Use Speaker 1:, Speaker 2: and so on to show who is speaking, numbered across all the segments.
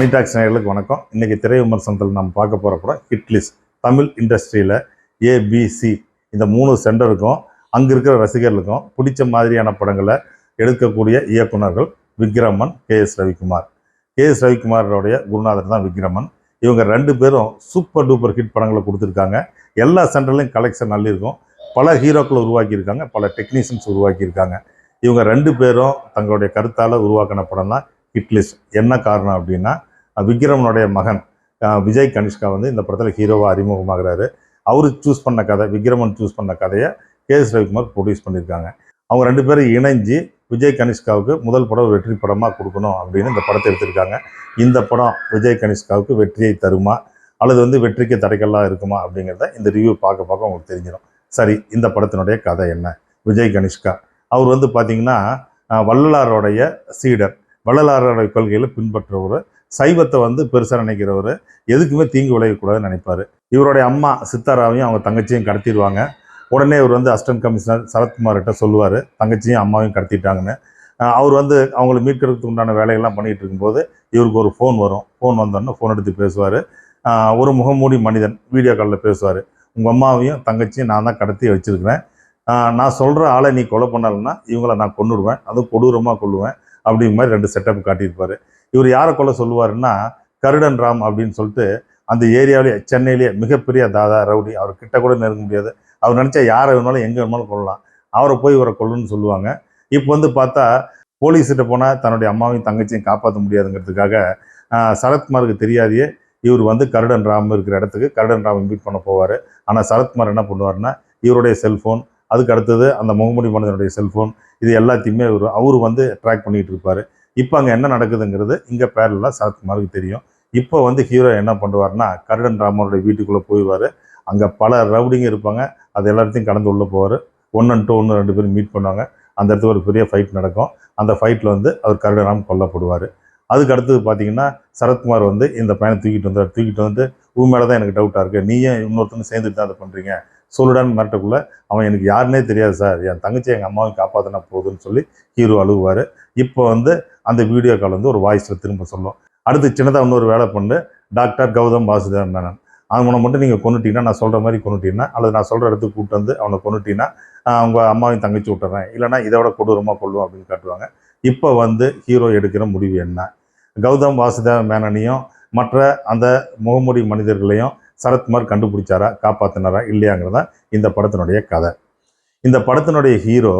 Speaker 1: மணிடாக்ஸ் நேர்களுக்கு வணக்கம். இன்னைக்கு திரை விமர்சனத்தில் நம்ம பார்க்க போகிற படம் ஹிட்லிஸ் தமிழ் இண்டஸ்ட்ரியில் ஏபிசி இந்த மூணு சென்டருக்கும் அங்கே இருக்கிற ரசிகர்களுக்கும் பிடிச்ச மாதிரியான படங்களை எடுக்கக்கூடிய இயக்குனர்கள் Vikraman K S Ravikumar. K S ரவிக்குமாரோடைய குருநாதர் தான் விக்ரமன். இவங்க ரெண்டு பேரும் சூப்பர் டூப்பர் ஹிட் படங்களை கொடுத்துருக்காங்க. எல்லா சென்டர்லையும் கலெக்ஷன் நல்லிருக்கும் பல ஹீரோக்களை உருவாக்கியிருக்காங்க. பல டெக்னீஷியன்ஸ் உருவாக்கியிருக்காங்க. இவங்க ரெண்டு பேரும் தங்களுடைய கருத்தால் உருவாக்கின படம் தான் ஹிட்லிஸ்ட் என்ன காரணம் அப்படின்னா விக்ரமனுடைய மகன் விஜய் கனிஷ்கா வந்து இந்த படத்தில் ஹீரோவாக அறிமுகமாகிறாரு. அவரு சூஸ் பண்ண கதை விக்ரமன் சூஸ் பண்ண கதையை கே எஸ் ரவிக்குமார் ப்ரொடியூஸ் பண்ணியிருக்காங்க. அவங்க ரெண்டு பேரும் இணைஞ்சு விஜய் கனிஷ்காவுக்கு முதல் படம் வெற்றி படமாக கொடுக்கணும் அப்படின்னு இந்த படத்தை எடுத்திருக்காங்க. இந்த படம் விஜய் கனிஷ்காவுக்கு வெற்றியை தருமா? அல்லது வந்து வெற்றிக்கு தடைகள்லாம் இருக்குமா? அப்படிங்கிறத இந்த ரிவ்யூ பார்க்க பார்க்க உங்களுக்கு தெரிஞ்சிடும். சரி இந்த படத்தினுடைய கதை என்ன? விஜய் கனிஷ்கா. அவர் வந்து பார்த்திங்கன்னா வள்ளலாரோடைய வள்ளலாருடைய சீடர். கொள்கையில் பின்பற்ற பின்பற்றுறவர் சைவத்தை வந்து பெருசாக நினைக்கிறவர் எதுக்குமே தீங்கு விளையக்கூடாதுன்னு நினைப்பார். இவருடைய அம்மா சித்தாராவையும் அவங்க தங்கச்சியும் கடத்திடுவாங்க. உடனே இவர் வந்து அசிஸ்டன்ட் கமிஷனர் சரத்குமார்கிட்ட சொல்லுவார். தங்கச்சியும் அம்மாவையும் கடத்திட்டாங்கன்னு. அவர் வந்து அவங்கள மீட்கிறதுக்கு உண்டான வேலைகள்லாம் பண்ணிகிட்டு இருக்கும்போது இவருக்கு ஒரு ஃபோன் வரும். ஃபோன் வந்தோடனே ஃபோன் எடுத்து பேசுவார். ஒரு முகமூடி மனிதன் வீடியோ காலில் பேசுவார். உங்கள் அம்மாவையும் தங்கச்சியும் நான் தான் கடத்தி வச்சுருக்கிறேன். நான் சொல்கிற ஆளை நீ கொலை பண்ணலைன்னா இவங்கள நான் கொண்டுடுவேன் அதுவும் கொடூரமாக கொள்ளுவேன் அப்படிங்கிற மாதிரி ரெண்டு செட்டப் காட்டியிருப்பார். இவர் யாரை கொல்ல சொல்லுவாருன்னா கருடன் ராம் அப்படின்னு சொல்லிட்டு அந்த ஏரியாவிலேயே சென்னையிலேயே மிகப்பெரிய தாதா ரவுடி அவர் கிட்ட கூட நெருங்க முடியாது. அவர் நினச்சா யாரை வேணாலும் எங்கே வேணாலும் கொள்ளலாம் அவரை போய் இவரை கொள்ளுன்னு சொல்லுவாங்க. இப்போ வந்து பார்த்தா போலீஸ்கிட்ட போனால் தன்னுடைய அம்மாவையும் தங்கச்சியும் காப்பாற்ற முடியாதுங்கிறதுக்காக சரத்குமாருக்கு தெரியாதையே இவர் வந்து கருடன் ராம் இருக்கிற இடத்துக்கு கருடன் ராம் மீட் பண்ண போவார். ஆனால் சரத்குமார் என்ன பண்ணுவார்னா இவருடைய செல்ஃபோன் அதுக்கு அடுத்தது அந்த முகமுடி மனிதனுடைய செல்ஃபோன் இது எல்லாத்தையுமே இவர் அவர் வந்து ட்ராக் பண்ணிகிட்டு இருப்பார். இப்போ அங்கே என்ன நடக்குதுங்கிறது இங்கே பேரலாம் சரத்குமாருக்கு தெரியும். இப்போ வந்து ஹீரோ என்ன பண்ணுவார்னா கருடன் ராமனுடைய வீட்டுக்குள்ளே போயிடுவார். அங்கே பல ரவுடிங்க இருப்பாங்க. அது எல்லாத்தையும் கடந்து உள்ளே போவார். ஒன் அண்ட் டூ ஒன்று ரெண்டு பேரும் மீட் பண்ணுவாங்க. அந்த இடத்துல ஒரு பெரிய ஃபைட் நடக்கும். அந்த ஃபைட்டில் வந்து அவர் கருடன் ராம் கொல்லப்படுவார். அதுக்கு அடுத்தது பார்த்தீங்கன்னா சரத்குமார் வந்து இந்த பையனை தூக்கிட்டு வந்தார். தூக்கிட்டு வந்து உன் மேலே தான் எனக்கு டவுட்டாக இருக்குது நீயும் இன்னொருத்தனும் சேர்ந்துட்டு தான் அதை பண்ணுறீங்க சொல்லுடான்னு மிரட்டக்குள்ள அவன் எனக்கு யாருன்னே தெரியாது சார். என் தங்கச்சி எங்கள் அம்மாவும் காப்பாற்றினா போகுதுன்னு சொல்லி ஹீரோ அழுகுவார். இப்போ வந்து அந்த வீடியோ கால் வந்து ஒரு வாய்ஸில் திரும்ப சொல்லும். அடுத்து சின்னதாக இன்னொரு வேலை பண்ணு. டாக்டர் கௌதம் வாசுதேவன் மேனன் அவனை மட்டும் நீங்கள் கொண்டுட்டீங்கன்னா நான் சொல்கிற மாதிரி கொண்டுட்டீங்கன்னா அல்லது நான் சொல்கிற இடத்துக்கு கூப்பிட்டு வந்து அவனை கொண்டுட்டீங்கன்னா அவங்க அம்மாவையும் தங்கச்சி விட்டுறேன். இல்லைனா இதை விட கொடூரமாக கொள்ளும் அப்படின்னு காட்டுவாங்க. இப்போ வந்து ஹீரோ எடுக்கிற முடிவு என்ன? கௌதம் வாசுதேவ மேனனையும் மற்ற அந்த முகமூடி மனிதர்களையும் சரத்குமார் கண்டுபிடிச்சாரா காப்பாற்றினாரா இல்லையாங்கிறதான் இந்த படத்தினுடைய கதை. இந்த படத்தினுடைய ஹீரோ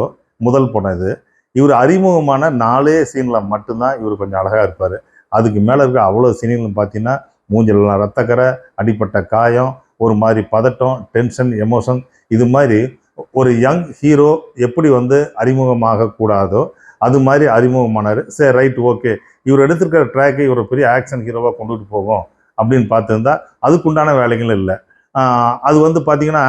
Speaker 1: முதல் படம் இது இவர் அறிமுகமான நாலே சீனில் மட்டும்தான் இவர் கொஞ்சம் அழகாக இருப்பார். அதுக்கு மேலே இருக்க அவ்வளோ சீன்களும் பார்த்தீங்கன்னா மூஞ்சலாம் ரத்தக்கரை அடிப்பட்ட காயம் ஒரு மாதிரி பதட்டம் டென்ஷன் எமோஷன் இது மாதிரி ஒரு யங் ஹீரோ எப்படி வந்து அறிமுகமாக கூடாதோ அது மாதிரி அறிமுகமானார். சரி ரைட் ஓகே இவர் எடுத்திருக்கிற ட்ராக்கை இவர் பெரிய ஆக்ஷன் ஹீரோவாக கொண்டுட்டு போகும் அப்படின்னு பார்த்துருந்தா அதுக்குண்டான வேலைகளும் இல்லை. அது வந்து பார்த்தீங்கன்னா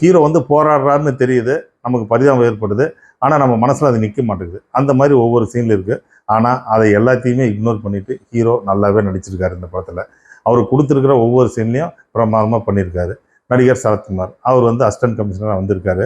Speaker 1: ஹீரோ வந்து போராடுறாருன்னு தெரியுது. நமக்கு பரிதாபம் ஏற்படுது. ஆனால் நம்ம மனசில் அது நிற்க மாட்டேங்குது. அந்த மாதிரி ஒவ்வொரு சீனில் இருக்குது ஆனால் அதை எல்லாத்தையுமே இக்னோர் பண்ணிவிட்டு ஹீரோ நல்லாவே நடிச்சிருக்காரு இந்த படத்தில். அவர் கொடுத்துருக்கிற ஒவ்வொரு சீன்லையும் பிரமாதமாக பண்ணியிருக்காரு நடிகர் சரத்குமார். அவர் வந்து அசிஸ்டன்ட் கமிஷனராக வந்திருக்காரு.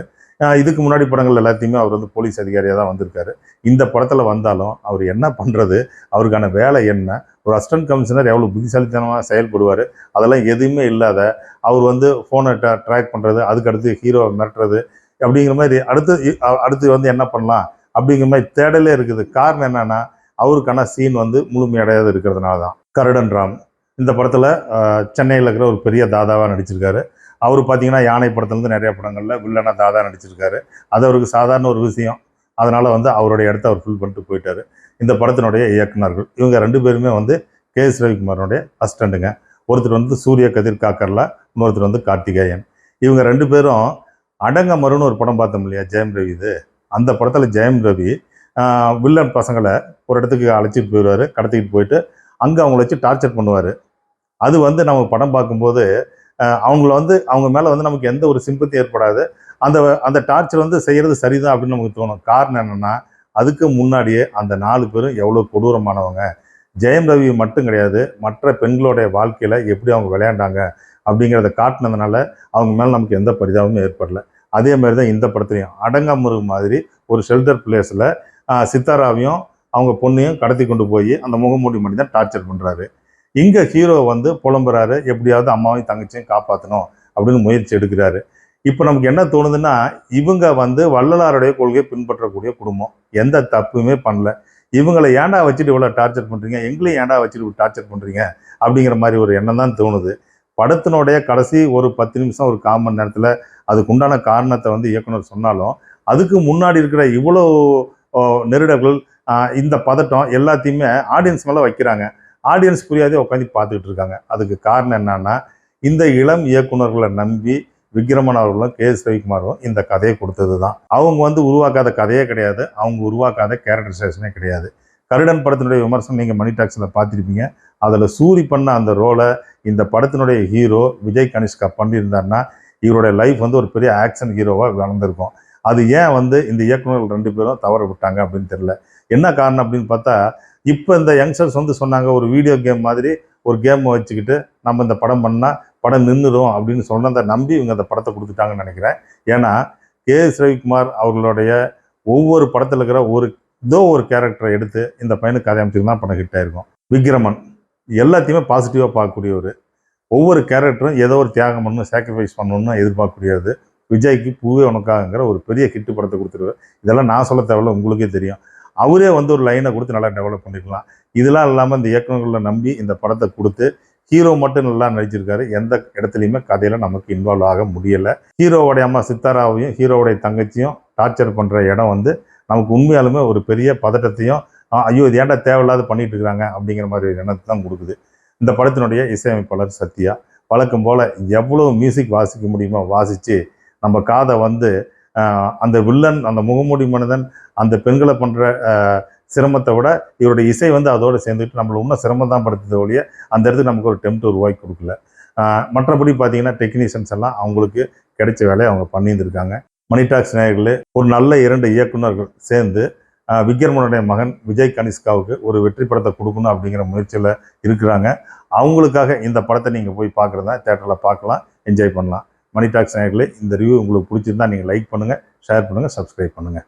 Speaker 1: இதுக்கு முன்னாடி படங்கள் எல்லாத்தையுமே அவர் வந்து போலீஸ் அதிகாரியாக தான் வந்திருக்காரு. இந்த படத்தில் வந்தாலும் அவர் என்ன பண்ணுறது அவருக்கான வேலை என்ன? ஒரு அசிஸ்டன்ட் கமிஷனர் எவ்வளோ புத்திசாலித்தனமாக செயல்படுவார்? அதெல்லாம் எதுவுமே இல்லாத அவர் வந்து ஃபோனை ட்ராக் பண்ணுறது அதுக்கு அடுத்து ஹீரோவை மிரட்டுறது அப்படிங்கிற மாதிரி அடுத்து இ- அடுத்து வந்து என்ன பண்ணலாம்? அப்படிங்கிற மாதிரி தேடலே இருக்குது. காரணம் என்னன்னா அவருக்கான சீன் வந்து முழுமையடையாது இருக்கிறதுனால தான். கருடன் ராம் இந்த படத்தில் சென்னையில் இருக்கிற ஒரு பெரிய தாதாவாக நடிச்சிருக்காரு. அவர் பார்த்தீங்கன்னா யானை படத்துலேருந்து நிறைய படங்களில் வில்லனா தாதா நடிச்சிருக்காரு. அது அவருக்கு சாதாரண ஒரு விஷயம். அதனால் வந்து அவருடைய இடத்த அவர் ஃபில் பண்ணிட்டு போயிட்டாரு. இந்த படத்தினுடைய இயக்குனர்கள் இவங்க ரெண்டு பேருமே வந்து கே எஸ் ரவிக்குமாரனுடைய அசிஸ்டண்ட்டுங்க ஒருத்தர் வந்து சூரிய கதிர் காக்கர்லா இன்னொருத்தர் வந்து கார்த்திகேயன். இவங்க ரெண்டு பேரும் அடங்க மருன்னு ஒரு படம் பார்த்தோம் இல்லையா? ஜெயம் ரவி இது. அந்த படத்தில் ஜெயம் ரவி வில்லன் பசங்களை ஒரு இடத்துக்கு அழைச்சிட்டு போயிடுவார். கடத்திக்கிட்டு போயிட்டு அங்கே அவங்கள வச்சு டார்ச்சர் பண்ணுவார். அது வந்து நம்ம படம் பார்க்கும்போது அவங்கள வந்து அவங்க மேலே வந்து நமக்கு எந்த ஒரு சிம்பத்தி ஏற்படாது. அந்த அந்த டார்ச்சர் வந்து செய்கிறது சரிதான் அப்படின்னு நமக்கு தோணும். காரணம் என்னென்னா அதுக்கு முன்னாடியே அந்த நாலு பேரும் எவ்வளோ கொடூரமானவங்க. ஜெயம் ரவி மட்டும் கிடையாது மற்ற பெண்களுடைய வாழ்க்கையில் எப்படி அவங்க விளையாண்டாங்க அப்படிங்கிறத காட்டினதுனால அவங்க மேலே நமக்கு எந்த பரிதாபமும் ஏற்படல. அதே மாதிரி தான் இந்த படத்துலையும். அடங்காமுருகு மாதிரி ஒரு ஷெல்டர் பிளேஸில் சித்தாராவையும் அவங்க பொண்ணையும் கடத்தி கொண்டு போய் அந்த முகமூடி மனிதன் டார்ச்சர் பண்ணுறாரு இங்கே ஹீரோ வந்து புலம்புறாரு எப்படியாவது அம்மாவையும் தங்கச்சியும் காப்பாற்றணும் அப்படின்னு முயற்சி எடுக்கிறாரு. இப்போ நமக்கு என்ன தோணுதுன்னா இவங்க வந்து வள்ளலாருடைய கொள்கையை பின்பற்றக்கூடிய குடும்பம். எந்த தப்புமே பண்ணல. இவங்களை ஏன்டா வச்சுட்டு இவ்வளோ டார்ச்சர் பண்ணுறீங்க எங்களையும் ஏன்டா வச்சுட்டு டார்ச்சர் பண்ணுறீங்க அப்படிங்கிற மாதிரி ஒரு எண்ணம் தான் தோணுது. படத்தினுடைய கடைசி ஒரு பத்து நிமிஷம் ஒரு கால் மணி நேரத்தில் அதுக்கு உண்டான காரணத்தை வந்து இயக்குனர் சொன்னாலும் அதுக்கு முன்னாடி இருக்கிற இவ்வளோ ஓ, நெருடல்கள் இந்த பதட்டம் எல்லாத்தையுமே ஆடியன்ஸ் மேலே வைக்கிறாங்க. ஆடியன்ஸ் புரியாதே உட்காந்து பார்த்துக்கிட்டு இருக்காங்க. அதுக்கு காரணம் என்னன்னா இந்த இளம் இயக்குனர்களை நம்பி விக்ரமன் அவர்களும் கே. எஸ். ரவிக்குமாரும் இந்த கதையை கொடுத்தது தான் அவங்க வந்து உருவாக்காத கதையே கிடையாது. அவங்க உருவாக்காத கேரக்டரைசேஷனே கிடையாது. கருடன் படத்தினுடைய விமர்சனம் நீங்கள் மணி டாக்ஸில் பார்த்துருப்பீங்க. அதில் சூரி பண்ண அந்த ரோலை இந்த படத்தினுடைய ஹீரோ விஜய் கனிஷ்கா பண்ணியிருந்தாருன்னா இவருடைய லைஃப் வந்து ஒரு பெரிய ஆக்ஷன் ஹீரோவாக வளர்ந்துருக்கும். அது ஏன் வந்து இந்த இயக்குநர்கள் ரெண்டு பேரும் தவற விட்டாங்க அப்படின்னு தெரியல. என்ன காரணம் அப்படின்னு பார்த்தா இப்போ இந்த யங்ஸ்டர்ஸ் வந்து சொன்னாங்க ஒரு வீடியோ கேம் மாதிரி ஒரு கேம் வச்சுக்கிட்டு நம்ம இந்த படம் பண்ணால் படம் நின்றுடும் அப்படின்னு சொன்னதை நம்பி இவங்க அந்த படத்தை கொடுத்துட்டாங்கன்னு நினைக்கிறேன். ஏன்னா கே எஸ் ரவிக்குமார் அவர்களுடைய ஒவ்வொரு படத்தில் இருக்கிற ஒரு ஏதோ ஒரு கேரக்டரை எடுத்து இந்த பையனுக்கு கதை அமைச்சிருந்தா படம் ஹிட் ஆயிருக்கும் விக்ரமன் எல்லாத்தையுமே பாசிட்டிவாக பார்க்கக்கூடியவர். ஒவ்வொரு கேரக்டரும் ஏதோ ஒரு தியாகம் பண்ணணும் சாக்ரிஃபைஸ் பண்ணணும்னு எதிர்பார்க்கக்கூடியது. விஜய்க்கு பூவே உனக்காகங்கிற ஒரு பெரிய கிட்டு படத்தை கொடுத்துருவார் இதெல்லாம் நான் சொல்ல தேவையில்ல உங்களுக்கே தெரியும். அவரே வந்து ஒரு லைனை கொடுத்து நல்லா டெவலப் பண்ணிக்கலாம். இதெல்லாம் இல்லாமல் இந்த இயக்குநர்களை நம்பி இந்த படத்தை கொடுத்து ஹீரோ மட்டும் நல்லா நடிச்சிருக்காரு. எந்த இடத்துலையுமே கதையில் நமக்கு இன்வால்வ் ஆக முடியலை. ஹீரோவுடைய அம்மா சித்தாராவையும் ஹீரோவுடைய தங்கச்சியும் டார்ச்சர் பண்ணுற இடம் வந்து நமக்கு உண்மையாலுமே ஒரு பெரிய பதட்டத்தையும் ஐயோ இது ஏன்டா தேவையில்லாத பண்ணிட்டு இருக்காங்க? அப்படிங்கிற மாதிரி எண்ணத்தை தான் கொடுக்குது. இந்த படத்தினுடைய இசையமைப்பாளர் சத்யா. வழக்கம் போல் எவ்வளோ மியூசிக் வாசிக்க முடியுமோ வாசித்து நம்ம காதை வந்து அந்த வில்லன் அந்த முகமூடி மனிதன் அந்த பெண்களை பண்ணுற சிரமத்தை விட இவருடைய இசை வந்து அதோடு சேர்ந்துட்டு நம்மளை இன்னும் சிரமம் தான் படுத்தது ஒழிய அந்த இடத்துக்கு நமக்கு ஒரு டெம்ட் உருவாக்கி கொடுக்கல. மற்றபடி பார்த்தீங்கன்னா டெக்னீஷியன்ஸ் எல்லாம் அவங்களுக்கு கிடைச்ச வேலையை அவங்க பண்ணியிருந்திருக்காங்க. மணிடாக்ஸ் நேயர்கள் ஒரு நல்ல இரண்டு இயக்குனர்கள் சேர்ந்து விக்ரமனுடைய மகன் விஜய் கனிஷ்காவுக்கு ஒரு வெற்றி படத்தை கொடுக்கணும் அப்படிங்கிற முயற்சியில் இருக்கிறாங்க. அவங்களுக்காக இந்த படத்தை நீங்கள் போய் பார்க்குறதா தேட்டரில் பார்க்கலாம் என்ஜாய் பண்ணலாம். மணி டாக்ஸ் நேர்களே இந்த ரிவ்யூ உங்களுக்கு பிடிச்சிருந்தா நீங்கள் லைக் பண்ணுங்கள் ஷேர் பண்ணுங்கள் சப்ஸ்கிரைப் பண்ணுங்கள்